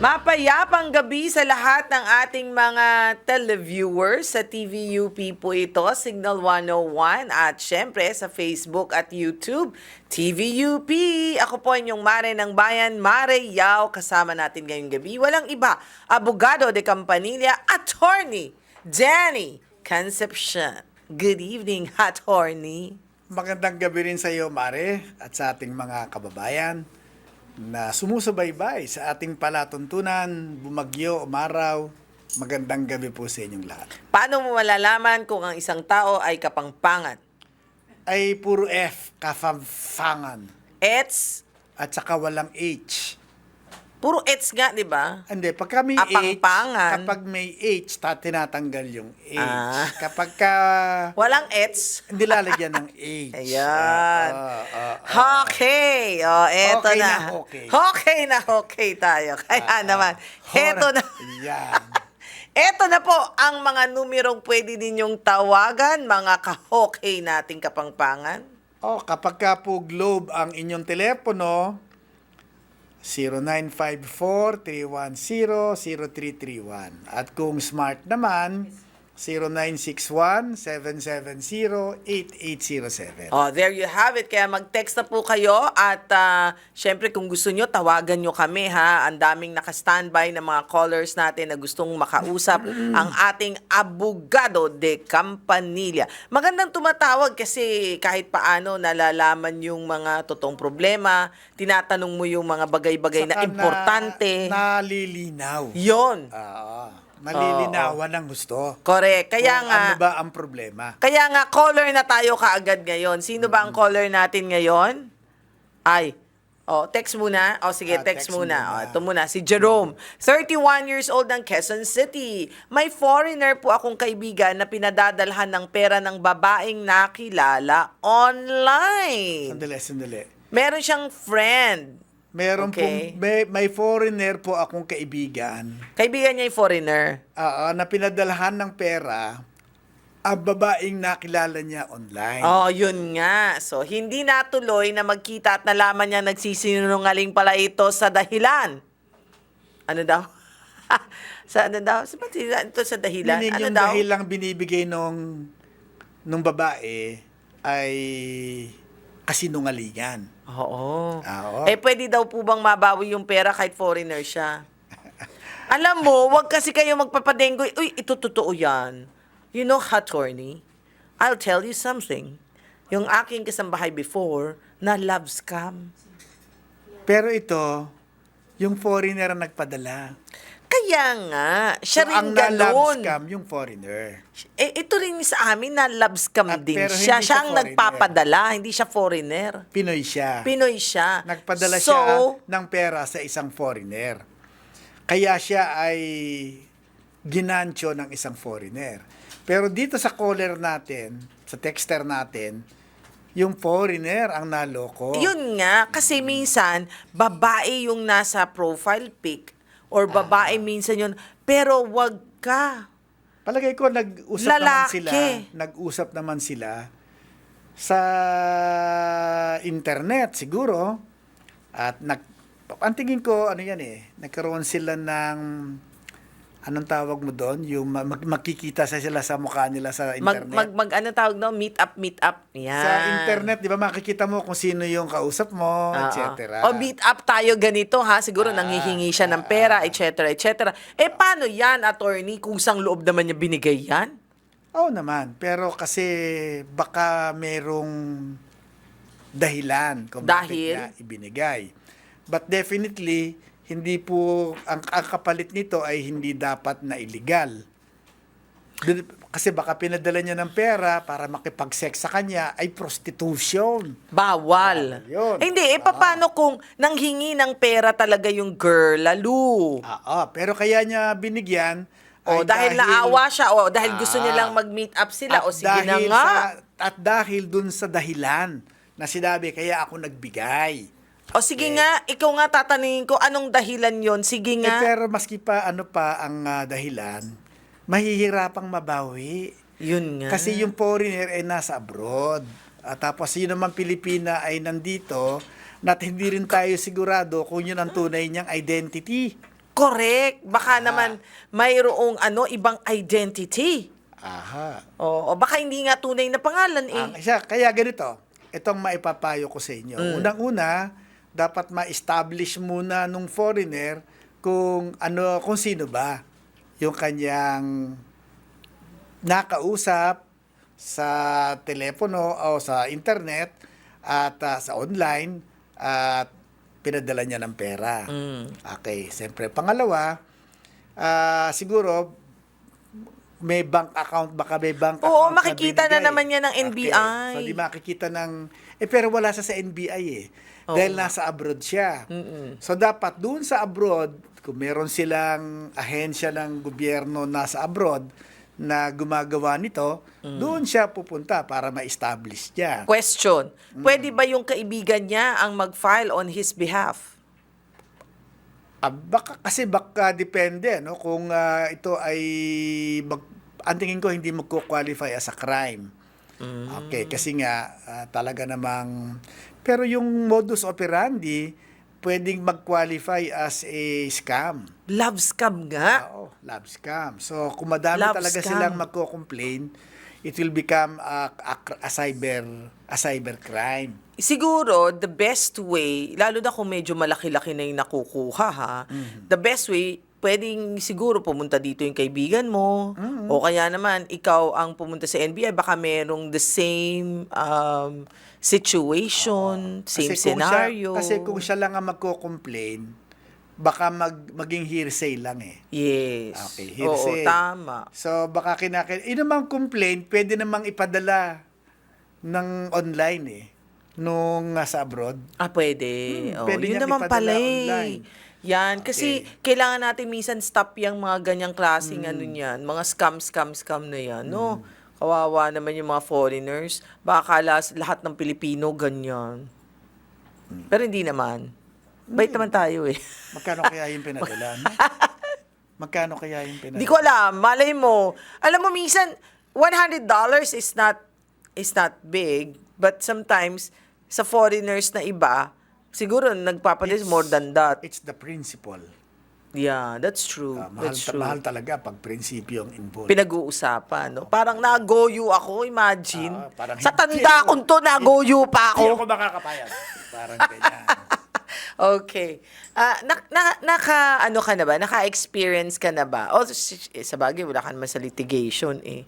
Mapayapang gabi sa lahat ng ating mga televiewers sa TVUP po ito, Signal 101 at syempre sa Facebook at YouTube, TVUP. Ako po inyong Mare ng Bayan, Mare Yao, kasama natin ngayong gabi. Walang iba, abogado de Campanilla, attorney Danny Concepcion. Good evening, attorney. Magandang gabi rin sa iyo, Mare, at sa ating mga kababayan na sumusubaybay sa ating palatuntunan, bumagyo, umaraw. Magandang gabi po sa inyong lahat. Paano mo malalaman kung ang isang tao ay kapangpangan? Ay puro F, kafamfangan. It's At saka walang H. Puro it's nga, di ba? Hindi, pagka may Apangpangan. H, kapag may H, ta, tinatanggal yung H. Ah. Kapag ka, Walang it's. hindi lalagyan ng H. Ayan. Ah, ah, ah. Okay. O, eto Okay na. na, okay. Okay na, okay tayo. Kaya naman, eto na. Yan. Eto na po ang mga numerong pwede ninyong tawagan, mga ka-okay nating kapangpangan. Oh, kapag ka po globe ang inyong telepono, 0954-310-0331. At kung smart naman, 0961-770-8807. Oh, there you have it. Kaya mag-text na po kayo at ah, syempre kung gusto nyo, tawagan nyo kami ha. Ang daming naka-standby ng mga callers natin na gustong makausap ang ating abogado de Campanilla. Magandang tumatawag kasi kahit paano nalalaman yung mga totoong problema, tinatanong mo yung mga bagay-bagay na importante. Na, nalilinaw. Yon. Oo. Nalilinawan ang gusto. Correct. Kaya Kung nga, ano ba ang problema? Kaya nga, caller na tayo kaagad ngayon. Sino ba ang caller natin ngayon? Ay, oh, text muna. O sige, Ah, text, text muna. muna. O, ito muna, si Jerome. 31 years old ng Quezon City. May foreigner po akong kaibigan na pinadadalhan ng pera ng babaeng nakilala online. Sandali, sandali. Meron siyang friend. Meron Okay. pong, may, may foreigner po akong kaibigan Kaibigan niya yung foreigner. Oo, na pinadalhan ng pera ang babaeng nakilala niya online. Oh, yun nga. So, hindi natuloy na magkita at nalaman niya nagsisinungaling pala ito sa dahilan. Ano daw? sa ano daw? Sa ito sa dahilan? Meaning ano yung daw? dahil lang binibigay nung nung babae ay kasinungalingan. Oo. Oo. Eh, pwede daw po bang mabawi yung pera kahit foreigner siya? Alam mo, wag kasi kayo magpapadenggoy. Uy, ito totoo yan. You know, attorney, I'll tell you something. Yung aking kasambahay before, na love scam. Pero ito, yung foreigner ang nagpadala. Kaya nga, siya So, rin ang ganun. scam yung foreigner. Eh, ito rin sa amin na love scam At din siya. Siya siya ang foreigner. nagpapadala, hindi siya foreigner. Pinoy siya. Pinoy siya. Nagpadala so, siya ng pera sa isang foreigner. Kaya siya ay ginancho ng isang foreigner. Pero dito sa caller natin, sa texter natin, yung foreigner ang naloko. Yun nga, kasi minsan, babae yung nasa profile pic or babae minsan yun, pero wag ka. Palagay ko nag-usap naman Lalaki. sila, nag-usap naman sila sa internet siguro. At nag ang tingin ko ano yan eh, nagkaroon sila ng anong tawag mo doon, yung ma- mag- makikita sa sila sa mukha nila sa Mag, internet. mag, mag, ano tawag no? Meet up, meet up. Yan. sa internet, 'di ba makikita mo kung sino yung kausap mo, Oo. etc. O meet up tayo ganito ha, siguro Ah, nanghihingi siya ng pera, etc. etc. Eh paano yan, attorney, kung sang loob naman niya binigay yan? Oo naman, pero kasi baka merong dahilan kung bakit Dahil? niya ibinigay. But definitely, hindi po, ang, ang kapalit nito ay hindi dapat na illegal. Kasi baka pinadala niya ng pera para makipag-sex sa kanya ay prostitution. Bawal. Yun. Eh, hindi, eh paano kung nanghingi ng pera talaga yung girl, lalo? Oo, pero kaya niya binigyan O ay dahil, naawa siya, o dahil gusto Ah. nilang mag-meet up sila, o sige na dahil nga. Sa, at dahil dun sa dahilan na sinabi, kaya ako nagbigay. O sige nga, ikaw nga tatanungin ko, anong dahilan yon Sige Eh, nga. pero maski pa ano pa ang ah, dahilan, mahihirapang mabawi. Yun nga. Kasi yung foreigner ay nasa abroad. At tapos yun naman Pilipina ay nandito na hindi rin tayo sigurado kung yun ang tunay niyang identity. Correct. Baka Ah. naman mayroong ano, ibang identity. Aha. O, o baka hindi nga tunay na pangalan eh. Isa, kaya ganito, itong maipapayo ko sa inyo. Mm. Unang-una, dapat ma-establish muna nung foreigner kung ano kung sino ba yung kanyang nakausap sa telepono o sa internet at ah, sa online at pinadala niya ng pera. Mm. Okay, siyempre pangalawa, ah, siguro may bank account baka may bank Oo, account makikita na binigay. naman yan ng NBI. So di makikita ng eh pero wala sa sa NBI eh. Dahil Oo. nasa abroad siya. Mm-mm. So dapat doon sa abroad, kung meron silang ahensya ng gobyerno nasa abroad na gumagawa nito, Mm. doon siya pupunta para ma-establish niya. Question. Mm. Pwede ba yung kaibigan niya ang mag-file on his behalf? Ah, baka, kasi baka depende no kung ah, ito ay mag, ang tingin ko hindi magko-qualify as a crime. Okay, kasi nga ah, talaga namang pero yung modus operandi pwedeng mag-qualify as a scam. Love scam nga. Oo, love scam. So kung madami Love talaga scam. silang magko-complain, it will become a, a, a cyber a cyber crime. Siguro, the best way, lalo na kung medyo malaki-laki na yung nakukuha ha, Mm-hmm. the best way, pwedeng siguro pumunta dito yung kaibigan mo, Mm-hmm. o kaya naman, ikaw ang pumunta sa NBI, baka merong the same um, situation, same Kasi kung scenario. Siya, kasi kung siya lang ang magko-complain, baka mag, maging hearsay lang eh. Yes. Okay, Oo, hearsay. tama. So baka kinakin, yun namang complaint, pwede namang ipadala ng online eh. Nung nasa abroad. Ah, pwede. Hmm, oh, pwede yun naman ipadala pala eh. online. Yan, kasi kailangan natin minsan stop yung mga ganyang klaseng Hmm. ano niyan, mga scam, scam, scam na yan, no? Kawawa naman yung mga foreigners. Baka lahat ng Pilipino ganyan. Hmm. Pero hindi naman. Bait naman tayo eh. Magkano kaya yung pinadala? no? Magkano kaya yung pinadala? Hindi ko alam. Malay mo. Alam mo, minsan, $100 is not is not big. But sometimes, sa foreigners na iba, siguro nagpapadis more than that. It's the principle. Yeah, that's true. Ah, mahal, that's ta- true. mahal talaga pag prinsipyo ang involved. Pinag-uusapan, no? Parang nagoyo ako, imagine. Ah, parang Sa hindi tanda ako- kong to, nagoyo pa Hindi ako. ako makakapayag. Parang ganyan. Okay. Ah, na, na, naka, ano ka na ba? Naka-experience ka na ba? O, si- eh, sa bagay, wala ka naman sa litigation eh.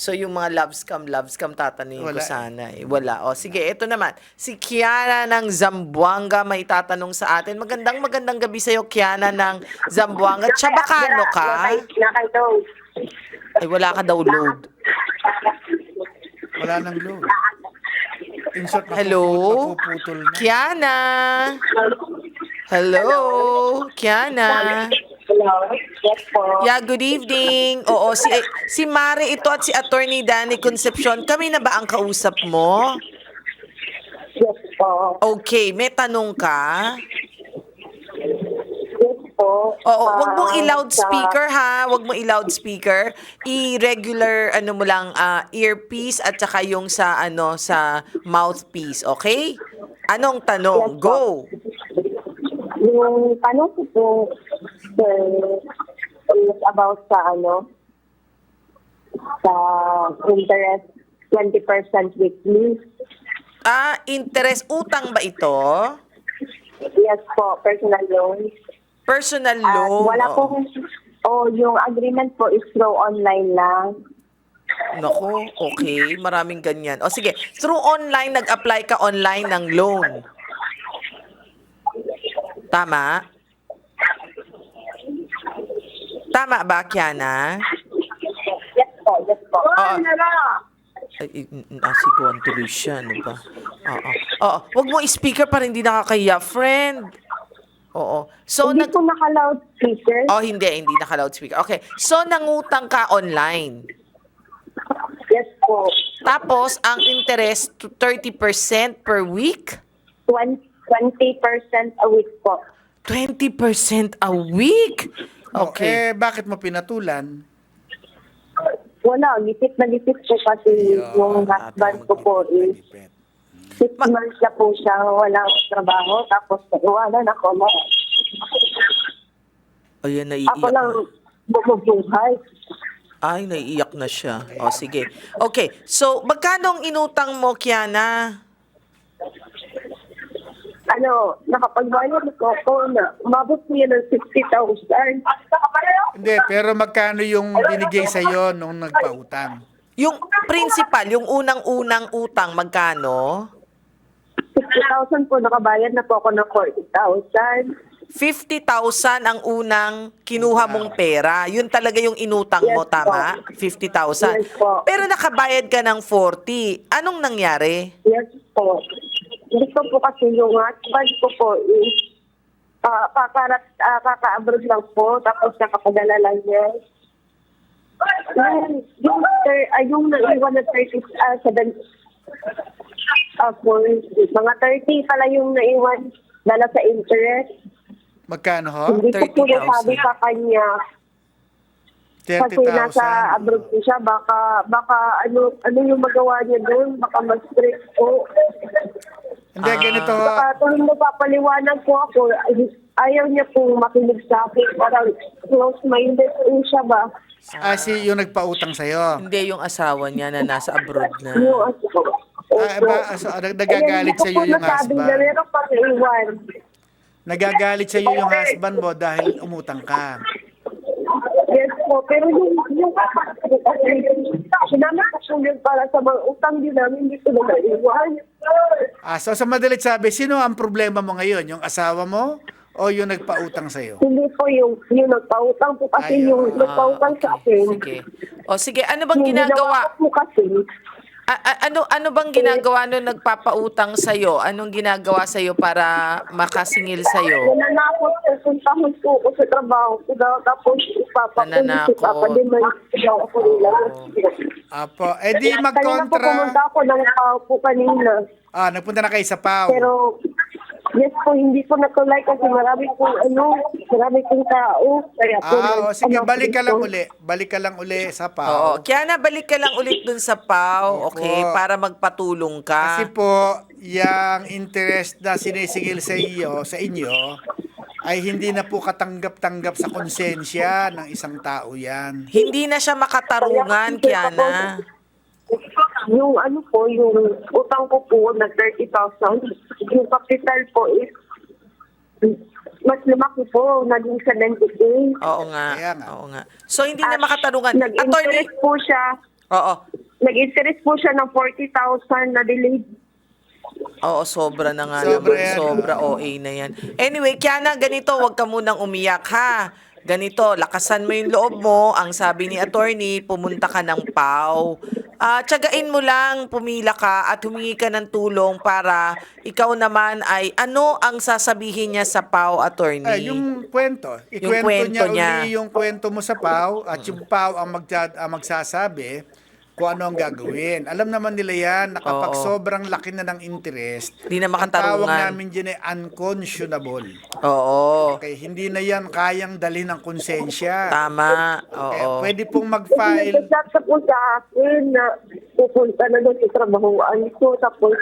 So, yung mga love scam, love scam, tatanungin ko Wala eh. sana eh. Wala. O, sige, ito naman. Si Kiana ng Zamboanga may tatanong sa atin. Magandang magandang gabi sa'yo, Kiana ng Zamboanga. Chabacano ka? Ay, wala ka daw load. Wala nang load. In short, Hello? na. Kiana? Hello? Kiana? Hello? Yes po. Yeah, good evening. Oo, si si Mare ito at si Attorney Danny Concepcion. Kami na ba ang kausap mo? Yes po. Okay, may tanong ka? Yes po. Oo, wag mong Ah, i-loudspeaker ha. Wag mo i-loudspeaker. I-regular ano mo lang ah, earpiece at saka yung sa ano sa mouthpiece, okay? Anong tanong? Yes, po. Go. Yung tanong ko po, sir, is about sa ano, sa interest 20% weekly. Ah, interest utang ba ito? Yes po, personal loan. Personal At loan. wala Oo. pong, oh, yung agreement po is through online lang. Nako, okay. Maraming ganyan. O sige, through online, nag-apply ka online ng loan. Tama? Tama ba, Kiana? Yes po, yes po. Oo. Ay, ah, si Juan tuloy siya, ano ba? Oo. Oo. Huwag mo i-speaker para hindi nakakaya, friend. Oo. So, Hindi nag... po naka-loudspeaker. Oh, hindi, hindi naka-loudspeaker. Okay. So, nangutang ka online. Yes po. Tapos, ang interest, 30% per week? 20% a week po. 20% a week? Oh, Okay. eh, bakit mo pinatulan? Wala, gipit na gipit po kasi yung husband ko po is six months na po siya, walang trabaho, tapos naiwanan ako na Ayan, ako naiiyak lang na. bumubuhay. Ay, naiiyak na siya. O, sige. Okay, so, magkano ang inutang mo, Kiana? Ano, nakapagbayad ko ako na umabot niya ng 60,000. Hindi, pero magkano yung binigay sa'yo nung nagpautang? Yung principal, yung unang-unang utang, magkano? 60,000 po, nakabayad na po ako ng 40,000. 50,000 ang unang kinuha mong pera. Yun talaga yung inutang mo, Yes, tama? po. 50,000. Yes, po. Pero nakabayad ka ng 40. Anong nangyari? Yes po. Gusto po kasi yung husband ko po is uh, kakarat, ah, kaka-abroad lang po, tapos nakapadala lang niya. Yung, yung, thir, ay, yung naiwan na 30, ah, 7, ah, po, mga 30 pala yung naiwan dala sa interest. Magkano ho? Hindi ko po 30,000. nasabi sa kanya. Kasi nasa 30,000. abroad po siya, baka, baka ano, ano yung magawa niya doon, baka mas-strict po. Hindi, ganito ho. Saka tuwing napapaliwanag po ako, ay- ayaw niya pong makinig sa akin. Parang close-minded po siya ba? Ah, si yung nagpautang sa'yo. Hindi yung asawa niya na nasa abroad na. Yung ano. Ah, ba, so, nag- nagagalit Ayan, sa'yo hindi ko po yung nasabi na husband. meron pang iwan. Nagagalit sa'yo yung husband mo dahil umutang ka. Po, pero yung, yung sinama ko yun para sa mga utang din namin, hindi ko na naiwan. Ah, so sa madalit sabi, sino ang problema mo ngayon? Yung asawa mo o yung nagpautang sa'yo? Hindi po yung, yung nagpautang po kasi Ayun. yung nagpautang sa akin. Ah, Sige. O sige, ano bang yung ginagawa? ko po kasi, ano ano bang ginagawa nung nagpapautang sa Anong ginagawa sa para makasingil sa nananakot po, puntahon po ako sa trabaho ko daw, tapos ipapapulis, Nananakot. ipapademand daw ako nila. Apo, eh di Kanina po magkontra. ako ng tao po kanina. Ah, nagpunta na kayo sa PAW. Pero, yes po, hindi po natulay kasi marami pong ano, marami pong tao. Kaya po, Ah, o, sige, ano, balik ka lang dito. uli. Balik ka lang uli sa Oo. PAW. Kaya na balik ka lang ulit dun sa PAW, Opo. okay? Para magpatulong ka. Kasi po, yung interest na sinisingil sa iyo, sa inyo, ay hindi na po katanggap-tanggap sa konsensya ng isang tao yan. Hindi na siya makatarungan, Kiana. Yung ano po, yung utang ko po na 30,000, yung capital po is mas lumaki po, naging 70K. Oo nga. Kaya nga. Oo nga. So hindi na At makatarungan. Attorney, Nag-interest po siya, Oo. nag-interest po siya ng 40,000 na delayed. Oo, sobra na nga Sobra naman. yan. Sobra OA na yan. Anyway, Kiana, ganito, wag ka munang umiyak, ha? Ganito, lakasan mo yung loob mo. Ang sabi ni attorney, pumunta ka ng PAW. Ah, tsagain mo lang, pumila ka at humingi ka ng tulong para ikaw naman ay ano ang sasabihin niya sa PAW, attorney? Ay, yung kwento. Ikwento kwento niya, niya. uli yung kwento mo sa PAW at yung PAW ang, magja- ang magsasabi kung ano ang gagawin. Alam naman nila yan na kapag Oo. sobrang laki na ng interest, Di na ang tawag makatarungan. namin dyan ay unconscionable. Oo. Okay, hindi na yan kayang dalhin ng konsensya. Tama. Kaya Oo. pwede pong mag-file. Nag-chat po sa akin na pupunta na doon sa trabahoan ko. Tapos,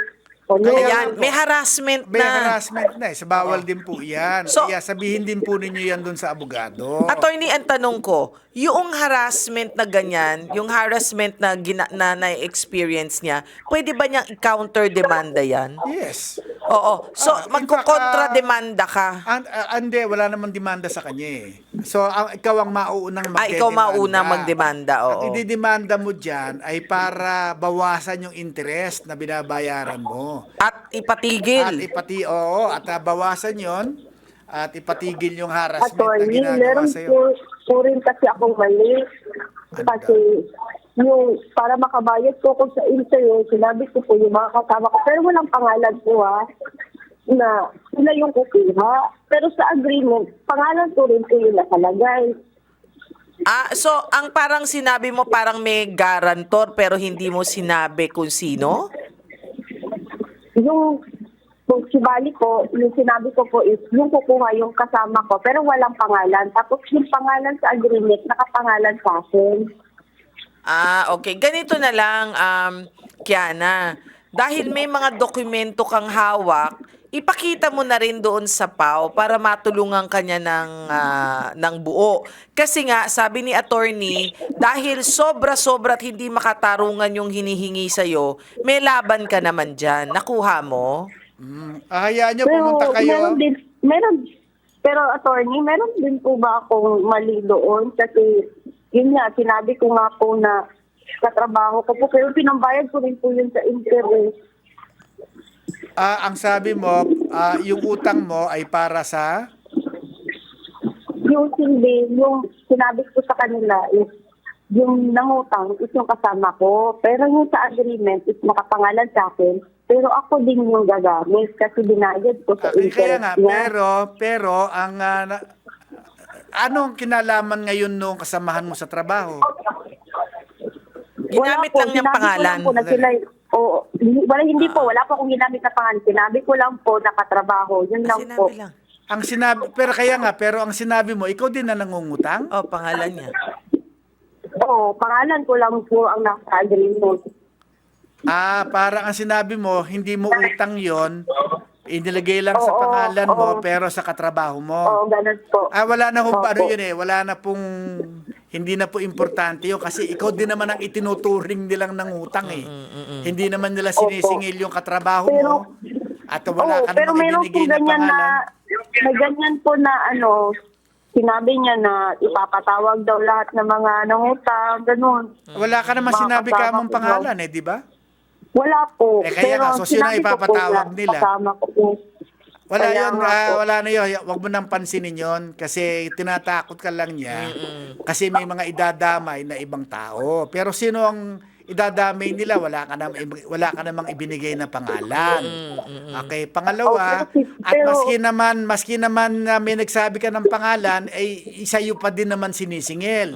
Ayan, may harassment May na. harassment na eh. Sa bawal din po yan. So- Kaya sabihin din po ninyo yan dun sa abogado. Attorney, ang tanong ko, yung harassment na ganyan, yung harassment na, gina, na na-experience niya, pwede ba niyang i-counter demanda yan? Yes. Oo. So, Ah, in magkukontra fact, ah, demanda ka. And, uh, ande, wala namang demanda sa kanya eh. So, ang, ikaw ang mauunang Ah, magdedemanda. ikaw mauna magdemanda, At oo. ididemanda mo dyan ay para bawasan yung interest na binabayaran mo. At At ipatigil. ipati, oo, at uh, bawasan yon at ipatigil yung harassment na attorney, ginagawa meron sa'yo. po, po rin kasi akong mali. Kasi yung para makabayad po ko sa interview, sinabi ko po yung mga kasama ko, pero walang pangalan po ha, na sila yung kukuha. Pero sa agreement, pangalan ko rin po yung nakalagay. Ah, so ang parang sinabi mo parang may garantor pero hindi mo sinabi kung sino? Yung kung si Bali po, yung sinabi ko po is, yung kukuha yung kasama ko, pero walang pangalan. Tapos yung pangalan sa agreement, nakapangalan sa akin. Ah, okay. Ganito na lang, um, Kiana. Dahil may mga dokumento kang hawak, ipakita mo na rin doon sa PAO para matulungan kanya ng, ah, ng buo. Kasi nga, sabi ni attorney, dahil sobra-sobra at hindi makatarungan yung hinihingi sa'yo, may laban ka naman dyan. Nakuha mo? Mm, ah, hayaan nyo, pumunta kayo. meron din, meron, pero attorney, meron din po ba akong mali doon? Kasi, yun nga, sinabi ko nga po na katrabaho ko po, pero pinambayad ko rin po yun sa interest. Ah, ang sabi mo, ah, yung utang mo ay para sa... Yung hindi, yung sinabi ko sa kanila is, yung nangutang is yung kasama ko. Pero yung sa agreement is nakapangalan sa akin. Pero ako din yung gagamit kasi binayad ko sa Ah, eh, kaya nga, niya. pero, pero, ang... ah, na- anong kinalaman ngayon nung kasamahan mo sa trabaho? Ginamit lang niyang ko pangalan. lang po na sila, oo, hindi, wala, hindi po, wala po akong ginamit na pangalan. Sinabi ko lang po nakatrabaho. Yun lang po. Lang. Ang sinabi, pero kaya nga, pero ang sinabi mo, ikaw din na nangungutang? Oh, pangalan niya. Oo, pangalan ko lang po ang nasa agreement. Ah, parang ang sinabi mo, hindi mo utang yon inilagay lang sa Oo, pangalan mo, oo. pero sa katrabaho mo. Oo, ganun po. Ah, wala na hong Opo. ano yun eh. Wala na pong, hindi na po importante yun. Kasi ikaw din naman ang itinuturing nilang nangutang eh. Hindi naman nila sinisingil yung katrabaho mo. Pero- At wala Oo, ka pero namang meron po ibinigay na ganyan na, pangalan. may ganyan po na ano, sinabi niya na ipapatawag daw lahat ng mga nangutang, ganun. Wala ka naman sinabi ka mong pangalan eh, di ba? Wala po. Eh, kaya nga, so sino ipapatawag nila? Kasama ko po. Wala Kaya yun, po. wala na yun. Huwag mo nang pansinin yun kasi tinatakot ka lang niya. Kasi may mga idadamay na ibang tao. Pero sino ang idadamay nila? Wala ka namang, wala ka namang ibinigay na pangalan. Okay, pangalawa, Oh, at maski naman, maski naman na may nagsabi ka ng pangalan, ay isa iyo pa din naman sinisingil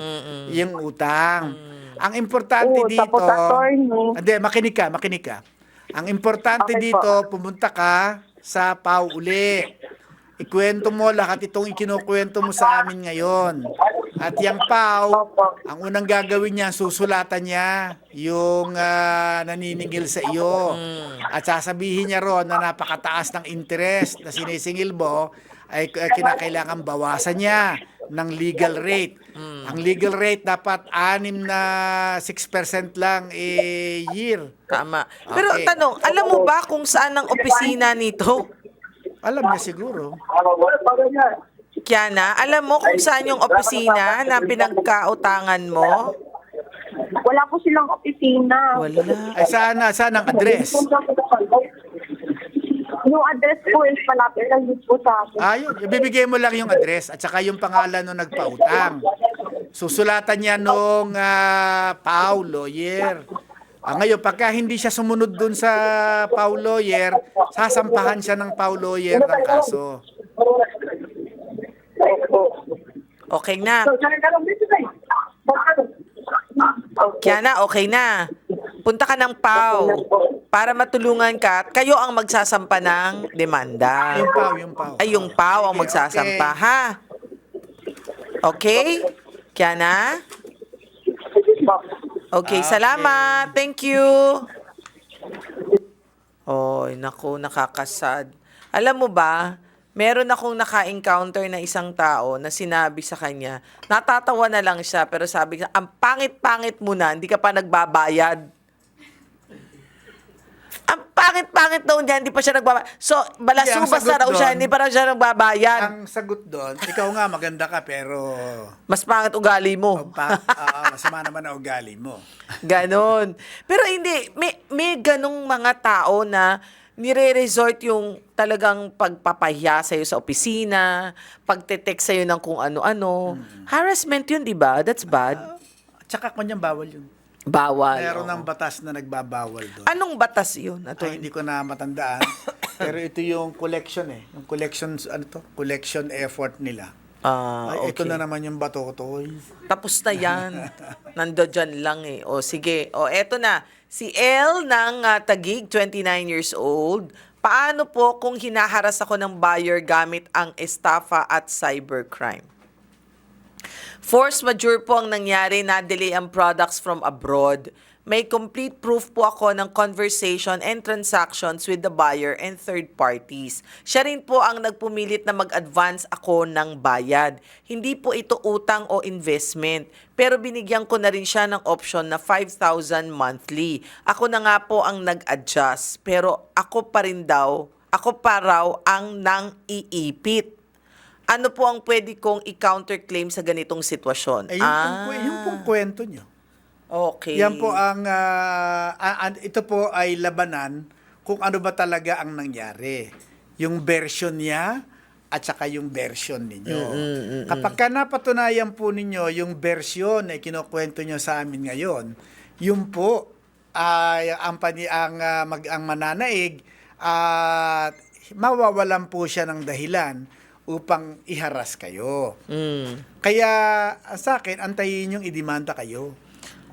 yung utang. Ang importante Oo, dito, tapos attorney. hindi, makinig ka, makinig ka. Ang importante Okay dito, pumunta ka sa PAW uli. Ikwento mo lahat itong ikinukwento mo sa amin ngayon. At yung Opo. ang unang gagawin niya, susulatan niya yung ah, naniningil sa iyo. At sasabihin niya ron na napakataas ng interest na sinisingil mo, ay k- kinakailangan bawasan niya ng legal rate. Ang legal rate dapat 6 na 6% lang a year. Tama. Pero Okay. tanong, alam mo ba kung saan ang opisina nito? Alam niya siguro. Kiana, alam mo kung saan yung opisina na pinagkautangan mo? Wala po silang opisina. Wala. Ay sana, saan ang address? Yung address po is malapit lang din po sa akin. Ayun, ibibigay mo lang yung address at saka yung pangalan nung nagpautang. Susulatan niya nung ah, Pau lawyer. Ah, ngayon, pagka hindi siya sumunod dun sa Pau lawyer, sasampahan siya ng Pau lawyer ng kaso. Okay na. Kiana, okay na. Punta ka ng PAW para matulungan ka at kayo ang magsasampa ng demanda. Yung Pau, yung Pau. Ay, yung PAW ang Okay, magsasampa, okay. ha? Okay? Kiana? Okay, Okay. salamat. Thank you. Oy, naku, nakakasad. Alam mo ba, meron akong naka-encounter na isang tao na sinabi sa kanya, natatawa na lang siya, pero sabi niya, ang pangit-pangit mo na, hindi ka pa nagbabayad. Ang pangit-pangit daw niya, hindi pa siya nagbabayad. So, balasubas na raw siya, hindi pa raw siya nagbabayad. Ang sagot doon, ikaw nga maganda ka pero Mas pangit ugali mo. pa, ah, masama naman ang ugali mo. Ganon. Pero hindi, may, may ganong mga tao na nire-resort yung talagang pagpapahiya sa'yo sa opisina, pagte-text sa'yo ng kung ano-ano. Harassment yun, di ba? That's bad. Tsaka kanyang bawal yun. Bawal. Meron ng batas na nagbabawal doon. Anong batas yun? Ato? Ay, hindi ko na matandaan. Pero ito yung collection eh. Yung collection, ano to? Collection effort nila. Ah, Ay, ito okay. na naman yung batotoy. Tapos na yan. Nando dyan lang eh. O sige. O eto na. Si L ng ah, Tagig, 29 years old. Paano po kung hinaharas ako ng buyer gamit ang estafa at cybercrime? Force majeure po ang nangyari na delay ang products from abroad. May complete proof po ako ng conversation and transactions with the buyer and third parties. Siya rin po ang nagpumilit na mag-advance ako ng bayad. Hindi po ito utang o investment. Pero binigyan ko na rin siya ng option na 5,000 monthly. Ako na nga po ang nag-adjust. Pero ako pa rin daw, ako pa raw ang nang iipit. Ano po ang pwede kong i-counterclaim sa ganitong sitwasyon? Eh, yung, pong, yung pong kwento nyo. Okay. Yan po ang, ah, ah, ah, ito po ay labanan kung ano ba talaga ang nangyari. Yung version niya at saka yung version ninyo. Kapag ka napatunayan po ninyo yung version na kinukwento nyo sa amin ngayon, yun po ay ang, pani, ang, ah, mag, ang mananaig at mawawalan po siya ng dahilan upang iharas kayo. Mm. Kaya sa akin, antayin yung idemanda kayo.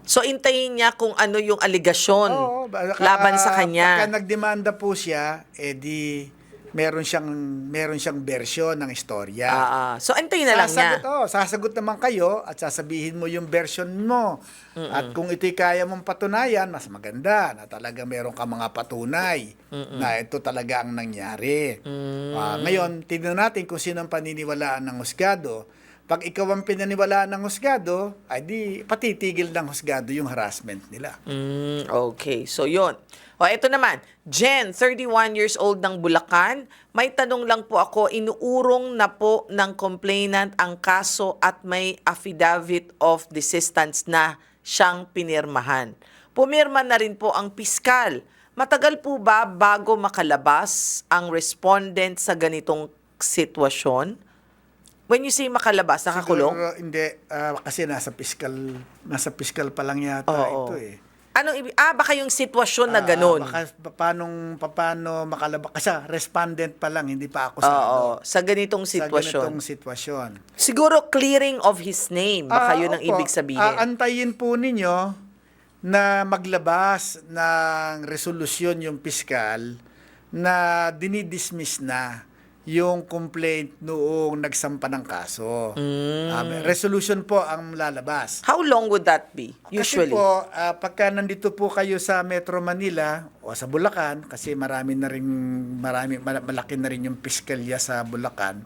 So, intayin niya kung ano yung aligasyon Oo, ba- laban sa ah, kanya. Pagka nagdemanda po siya, eh di meron siyang meron siyang version ng istorya. Ah, ah. So, antayin na lang sasagot, niya. oh, sasagot naman kayo at sasabihin mo yung version mo. At kung ito'y kaya mong patunayan, mas maganda na talaga meron ka mga patunay na ito talaga ang nangyari. Mm. Ah, ngayon, tignan natin kung sino ang paniniwalaan ng husgado. Pag ikaw ang pinaniwalaan ng husgado, ay di patitigil ng husgado yung harassment nila. Mm, okay. So, yun. O, ito naman. Jen, 31 years old ng Bulacan. May tanong lang po ako, inuurong na po ng complainant ang kaso at may affidavit of desistance na siyang pinirmahan. Pumirma na rin po ang piskal. Matagal po ba bago makalabas ang respondent sa ganitong sitwasyon? When you say makalabas, nakakulong? Siguro, hindi, ah, kasi nasa fiscal, nasa fiscal pa lang yata Oo. ito eh. Anong ibig? Ah, baka yung sitwasyon na Ah, ganun. baka pa- paanong, pa- paano makalabas, kasi respondent pa lang, hindi pa ako sa, Oo, ano, sa ganitong sa sitwasyon. ganitong sitwasyon. Siguro clearing of his name. Baka Ah, yun ang opo. ibig sabihin. Ah, antayin po ninyo na maglabas ng resolusyon yung piskal na dinidismiss na yung complaint noong nagsampa ng kaso. Mm. Ah, resolution po ang lalabas. How long would that be? Usually. Kasi po, ah, pagka nandito po kayo sa Metro Manila o sa Bulacan, kasi marami na rin, marami, mal- malaki na rin yung piskalya sa Bulacan,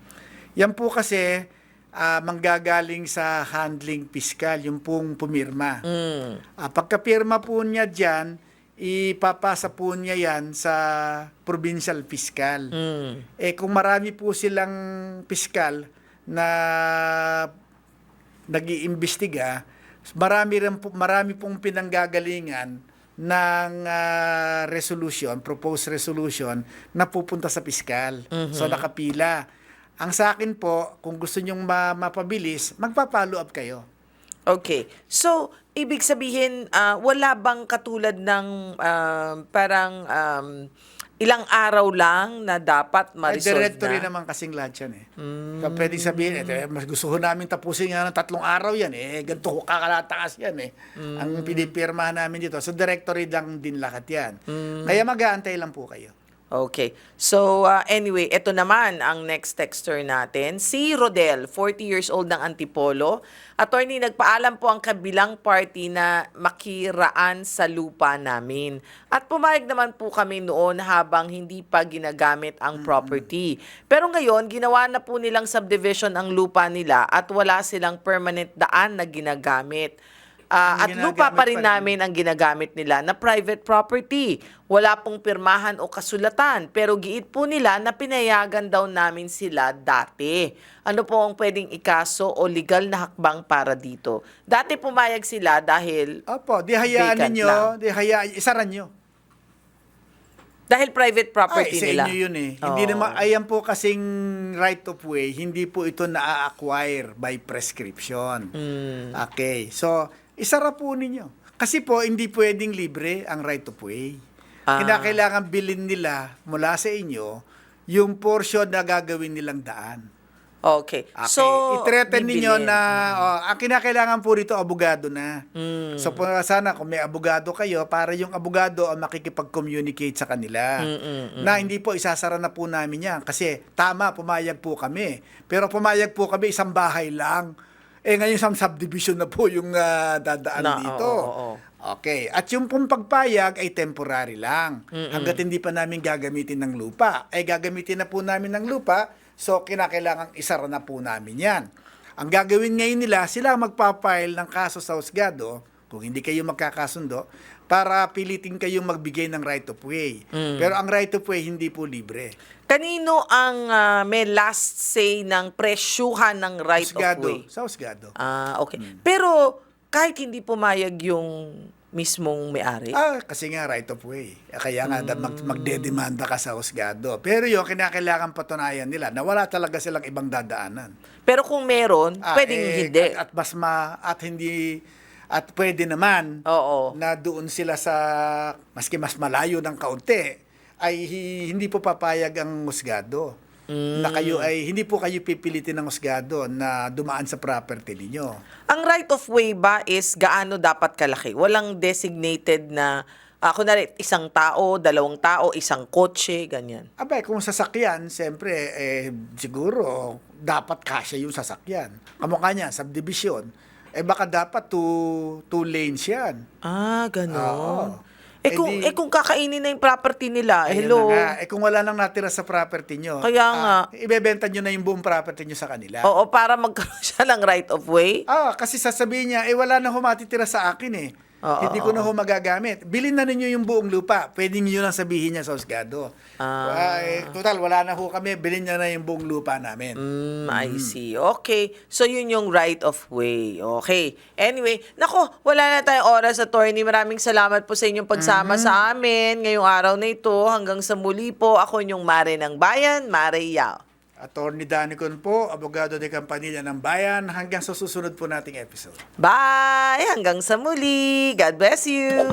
yan po kasi ah, manggagaling sa handling piskal, yung pong pumirma. Mm. Ah, pagkapirma po niya dyan, ipapasa po niya yan sa provincial fiscal. Mm. Eh kung marami po silang piskal na nag-iimbestiga, marami rin po, marami pong pinanggagalingan ng ah, resolution, proposed resolution na pupunta sa piskal. So nakapila. Ang sa akin po, kung gusto nyong ma- mapabilis, magpa-follow up kayo. Okay. So, ibig sabihin, ah, wala bang katulad ng ah, parang um, ilang araw lang na dapat Ay, ma-resolve directory na? naman kasing lahat yan eh. So, pwedeng sabihin, eh, mas gusto ho namin tapusin nga ng tatlong araw yan eh. Ganito ho kakalatakas yan eh. Ang pinipirmahan namin dito. So, directory lang din lahat yan. Kaya mag-aantay lang po kayo. Okay. So, uh, anyway, ito naman ang next texter natin. Si Rodel, 40 years old ng Antipolo. Attorney, nagpaalam po ang kabilang party na makiraan sa lupa namin. At pumayag naman po kami noon habang hindi pa ginagamit ang property. Pero ngayon, ginawa na po nilang subdivision ang lupa nila at wala silang permanent daan na ginagamit. Ah, at lupa pa rin pa rin. namin ang ginagamit nila na private property. Wala pong pirmahan o kasulatan, pero giit po nila na pinayagan daw namin sila dati. Ano po ang pwedeng ikaso o legal na hakbang para dito? Dati pumayag sila dahil Opo, di hayaan ninyo, lang. di hayaan, isaran nyo. dahil private property Ay, sa nila. inyo yun eh. Hindi Oo. naman, ayan po kasing right of way, hindi po ito na-acquire by prescription. Hmm. Okay, so, isara po ninyo. Kasi po, hindi pwedeng libre ang right of way. Ah. Kinakailangan bilhin nila mula sa inyo yung portion na gagawin nilang daan. Okay. Okay. So, I-threaten ninyo na oh, ang kinakailangan po rito abogado na. Mm. So sana kung may abogado kayo para yung abogado ang makikipag-communicate sa kanila. Na hindi po isasara na po namin yan kasi tama pumayag po kami. Pero pumayag po kami isang bahay lang. Eh ngayon isang subdivision na po yung ah, dadaan Na, dito. oo, oo, oo. Okay. At yung pong pagpayag ay temporary lang. Hanggat hindi pa namin gagamitin ng lupa. Ay gagamitin na po namin ng lupa, so kinakailangan isara na po namin yan. Ang gagawin ngayon nila, sila magpapile ng kaso sa husgado, kung hindi kayo magkakasundo, para pilitin kayong magbigay ng right of way. Pero ang right of way hindi po libre. Kanino ang ah, may last say ng presyuhan ng right Husgado, of way? sa husgado. Ah, okay. Hmm. Pero kahit hindi pumayag yung mismong may-ari. Ah, kasi nga right of way. Kaya nga da- mag, magdedemanda ka sa husgado. Pero yun, kinakailangan patunayan nila na wala talaga silang ibang dadaanan. Pero kung meron, Ah, pwedeng eh, hindi. At, at mas ma, at hindi, at pwede naman Oo. na doon sila sa, maski mas malayo ng kaunti, ay hi- hindi po papayag ang husgado. Na kayo ay, hindi po kayo pipilitin ng husgado na dumaan sa property ninyo. Ang right of way ba is gaano dapat kalaki? Walang designated na, uh, kunwari, isang tao, dalawang tao, isang kotse, ganyan. Abay, kung sasakyan, siyempre, eh, siguro, dapat kasya yung sasakyan. Kamukha niya, subdivision. Eh, baka dapat two, two lanes yan. Ah, ganon. Oo. Eh, Eh kung, di- eh kung kakainin na yung property nila, hello. na nga. Eh, kung wala nang natira sa property nyo, Kaya ah, nga. ibebenta nyo na yung buong property nyo sa kanila. Oo, para magkaroon siya ng right of way. Ah, kasi sasabihin niya, eh, wala na humatitira sa akin eh. Oo, Hindi ko na ho magagamit. Bilhin na ninyo yung buong lupa. Pwede niyo lang sabihin niya sa husgado. Ah. eh, total, wala na ho kami. Bilhin niya na yung buong lupa namin. Mm, I see. Okay. So, yun yung right of way. Okay. Anyway, nako, wala na tayong oras, attorney. Maraming salamat po sa inyong pagsama sa amin ngayong araw na ito. Hanggang sa muli po, ako yung Mare ng Bayan, Mare Yao. Attorney Danicon po, abogado de Campanilla ng Bayan. Hanggang sa susunod po nating episode. Bye! Hanggang sa muli. God bless you!